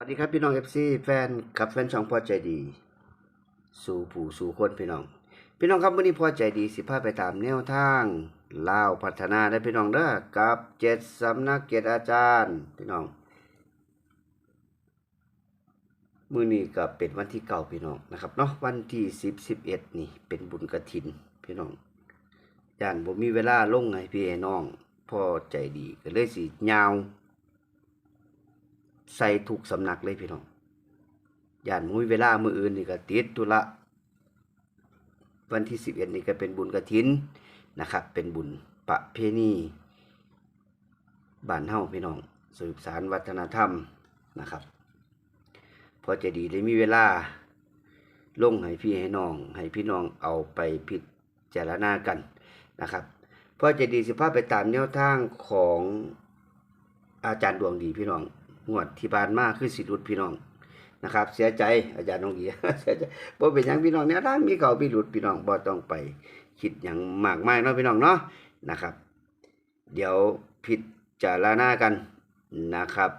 สวัสดีครับพี่น้องเอฟซีแฟนกับแฟนช่องพอใจดี สู่ผู้สู่คนพี่น้อง พี่น้องครับวันนี้พอใจดีสิพาไปตามแนวทางลาวพัฒนาได้พี่น้องเด้อกับเจ็ดสำนักเกียรติอาจารย์พี่น้องมือนี้ก็เป็นวันที่เก่าพี่น้องนะครับเนาะวันที่สิบสิบเอ็ดนี่เป็นบุญกระถินพี่น้องย่านผมมีเวลาลงไงพี่น้องพอใจดีก็เลยสิยาว ใส่ถูกสำนักเลยพี่น้องย่านมุ้ยเวลามืออื่นนี่ก็ติดตุละ วันที่สิบเอ็ดนี่ก็เป็นบุญกระถินนะครับ เป็นบุญประเพณีบ้านเฮาพี่น้องสืบสารวัฒนธรรมนะครับ พอจะดีได้มีเวลาลงให้พี่ให้น้อง ให้พี่น้องเอาไปพิจารณากันนะครับพอจะดีสิภาพไปตามแนวทางของอาจารย์ดวงดีพี่น้อง งวดที่ผ่านมาคือสิรุดพี่น้องนะครับ เสียใจอาจารย์ดวงเดียเสียใจบ่เป็นหยังพี่น้องแนวทางมีเก่ามีหลุดพี่น้องบ่ต้องไปคิดหยังมากมายเนาะพี่น้องเนาะนะครับ เดี๋ยวพิจารณากันนะครับ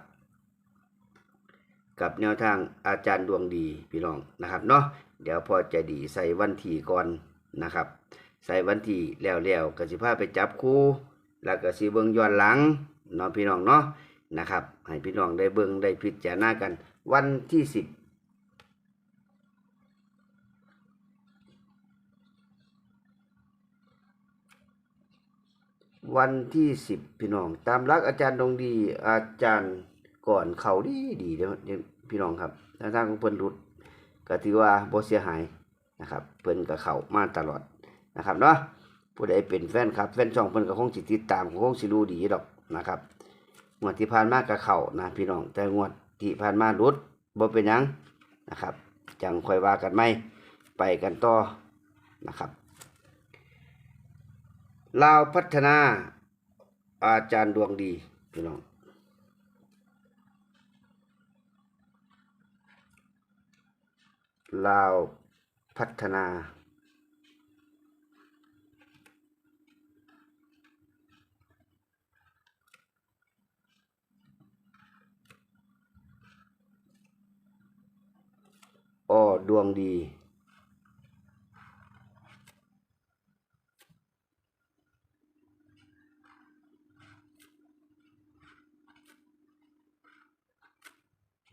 กับแนวทางอาจารย์ดวงดีพี่น้องนะครับเนาะเดี๋ยวพอจะดีใส่วันที่ก่อนนะครับ ใส่วันที่แล้วแล้วๆก็สิพาไปจับคู่ แล้วก็สิเบิ่งย้อนหลังเนาะพี่น้องเนาะ นะครับ ให้พี่น้องได้เบิ่งได้พิจารณากัน วันที่สิบวันที่สิบพี่น้อง ตามรักอาจารย์ดงดีอาจารย์ก่อนเขาดีดีเด้อพี่น้องครับทางทางของเพิ่นรุดก็ถือว่าบ่เสียหายนะครับเพิ่นก็เขามาตลอดนะครับเนาะผู้ใดเป็นแฟนครับ แฟนช่องเพิ่นก็คงสิติดตามคงสิรู้ดีดอกนะครับ งวดที่ผ่านมาก็เข้านะพี่น้องแต่งวดที่ผ่านมาหลุดบ่เป็นยังนะครับจังค่อยว่ากันใหม่ไปกันต่อนะครับลาวพัฒนาอาจารย์ดวงดีพี่น้องลาวพัฒนา อ้อ ดวงดี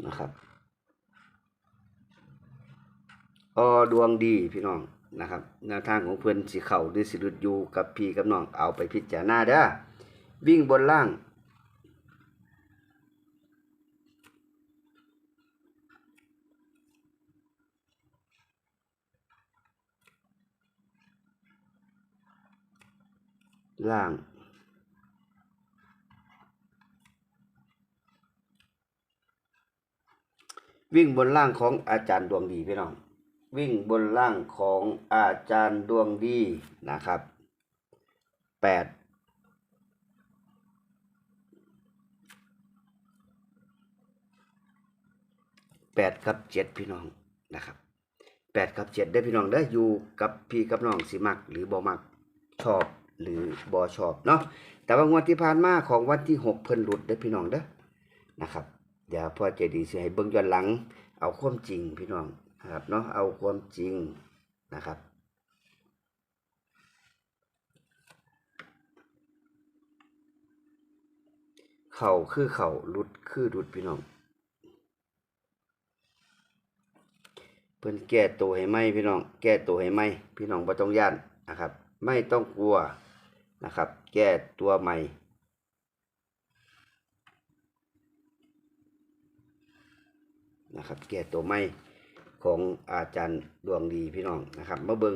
นะครับอ้อดวงดีพี่น้องนะครับแนวทางของเพื่อนสิเข่าหรือสิหลุดอยู่กับพี่กับน้องเอาไปพิจารณาเด้อวิ่งบนล่าง ล่าง วิ่งบนล่างของอาจารย์ดวงดีพี่น้อง วิ่งบนล่างของอาจารย์ดวงดีนะครับแปดแปดกับเจ็ดพี่น้องนะครับแปดกับเจ็ดได้พี่น้องได้ออยู่กับพี่กับน้องสิมักหรือบ่มักชอบ หรือบ่ชอบเนาะแต่ว่างวดที่ผ่านมาของวันที่หกเพิ่นหลุดได้อพี่น้องเด้อนะครับเดี๋ยวพ่อเจดีสิให้เบิ่งย้อนหลัง เอาความจริงพี่น้องนะครับเนาะเอาความจริงนะครับเข่าคือเข่ารุดคือรุดพี่น้องเพิ่นแก้ตัวให้ไหมพี่น้อง แก้ตัวให้ไหมพี่น้องบ่ต้องย่านนะครับ ไม่ต้องกลัว นะครับ แก้ตัวใหม่ นะครับ แก่ตัวไม่ของอาจารย์ดวงดีพี่น้องนะครับมาเบิง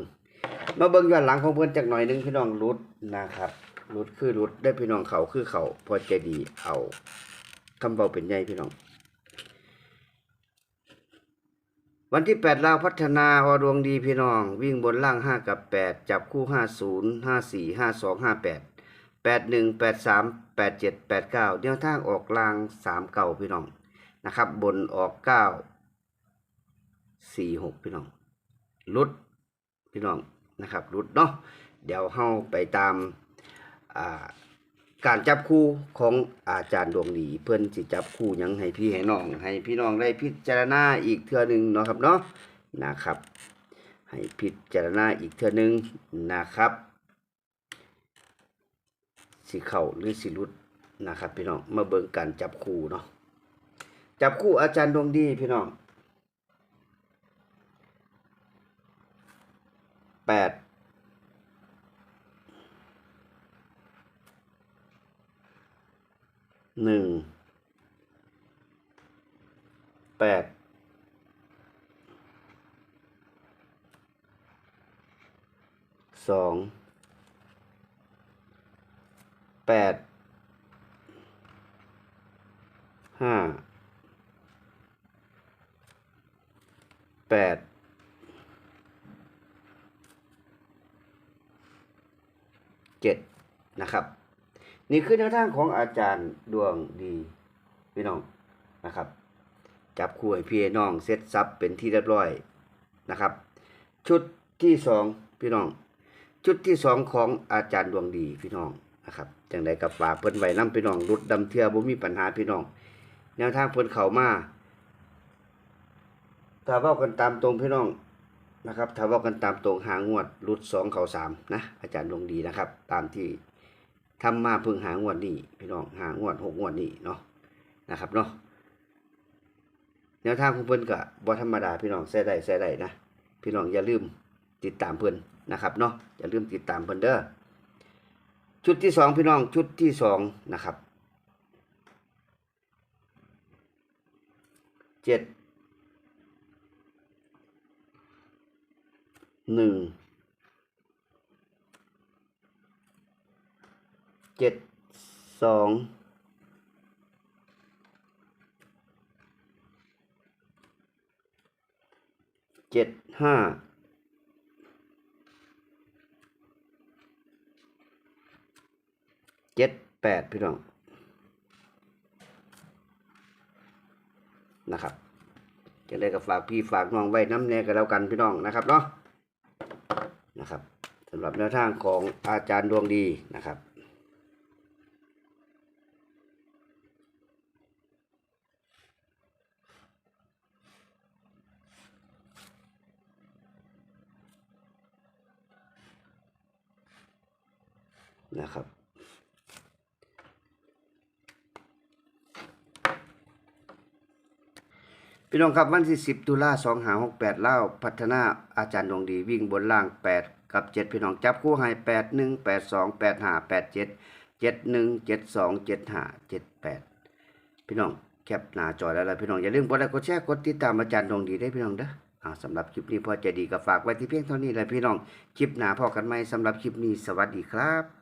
มาเบิงย้อนหลังของเพื่อนจากหน่อยนึงพี่น้องรุดนะครับรุดคือรุดได้พี่น้องเขาคือเขาพอใจดีเอาคำเบาเป็นใหญ่พี่น้อง วันที่แปดลาวพัฒนาอดวงดีพี่น้อง วิ่งบนล่างห้ากับแปดจับคู่ห้าศูนย์ห้าสี่ห้าสองห้าแปดแปดหนึ่งแปดสามแปดเจ็ดแปดเก้าแนวทางออกล่างสามเก่าพี่น้องนะครับ บนออกเก้าสี่หกพี่น้องรุดพี่น้องนะครับรุดเนาะเดี๋ยวเฮาไปตามอ่า การจับคู่ของอาจารย์ดวงดีเพิ่อนสิจับคู่ยังให้พี่ให้น้องให้พี่น้องได้พิจารณาอีกเทื่อหนึงเนาะครับเนาะนะครับ ให้พิจารณาอีกเทื่อหนึงนะครับ สิเข้าหรือสิหลุดนะครับพี่น้องมาเบิ่งการจับคู่เนาะจับคู่อาจารย์ดวงดีพี่น้องแปด หนึ่งแปดสองแปดห้าแปดเจ็ดนะครับ นี่คือแนวทางของอาจารย์ดวงดีพี่น้องนะครับ จับคู่ให้พี่น้องเซตซับเป็นที่เรียบร้อยนะครับ ชุดที่สองพี่น้อง ชุดที่สองของอาจารย์ดวงดีพี่น้องนะครับจังใดกับฝากเพิ่นไว้นํพี่น้องรุดดำเทือบ่มีปัญหาพี่น้อง แนวทางเพิ่นเข้ามาถ้าเว้ากันตามตรงพี่น้องนะครับถ้าเว้ากันตามตรงหางวดรุดสองเข้าสามนะอาจารย์ดวงดีนะครับ ตามที่ ทำมาเพิ่งหางวดนี้พี่น้องหางวดหกงวดนี้เนาะนะครับเนาะแนวทางของเพิ่นก็บ่ธรรมดาพี่น้องใส่ได้ใส่ได้นะพี่น้องอย่าลืมติดตามเพิ่นนะครับเนาะอย่าลืมติดตามเพิ่นเด้อชุดที่สองพี่น้องชุดที่สองนะครับเจ็ดหนึ่ง เจ็ดสองเจ็ดห้าเจ็ดแปดพี่น้องนะครับจะได้กับฝากพี่ฝากน้องไว้น้ำแน่กันแล้วกันพี่น้องนะครับเนาะนะครับสำหรับแนวทางของอาจารย์ดวงดีนะครับ นะครับ พี่น้องครับวันที่10ตุลา2568เล่าพัฒนาอาจารย์ดวงดีวิ่งบนล่าง8กับ7พี่น้องจับคู่ให้8 1 8 2 8 5 8 7 7 1 7 2 7 5 7 8พี่น้องแคปหน้าจอแล้วล่ะพี่น้องอย่าลืมกดไลค์กดแชร์กดติดตามอาจารย์ดวงดีได้พี่น้องเด้ออ่าสำหรับคลิปนี้พอใจดีก็ฝากไว้ที่เพียงเท่านี้แหละพี่น้อง คลิปหน้าพอกันไหมสำหรับคลิปนี้สวัสดีครับ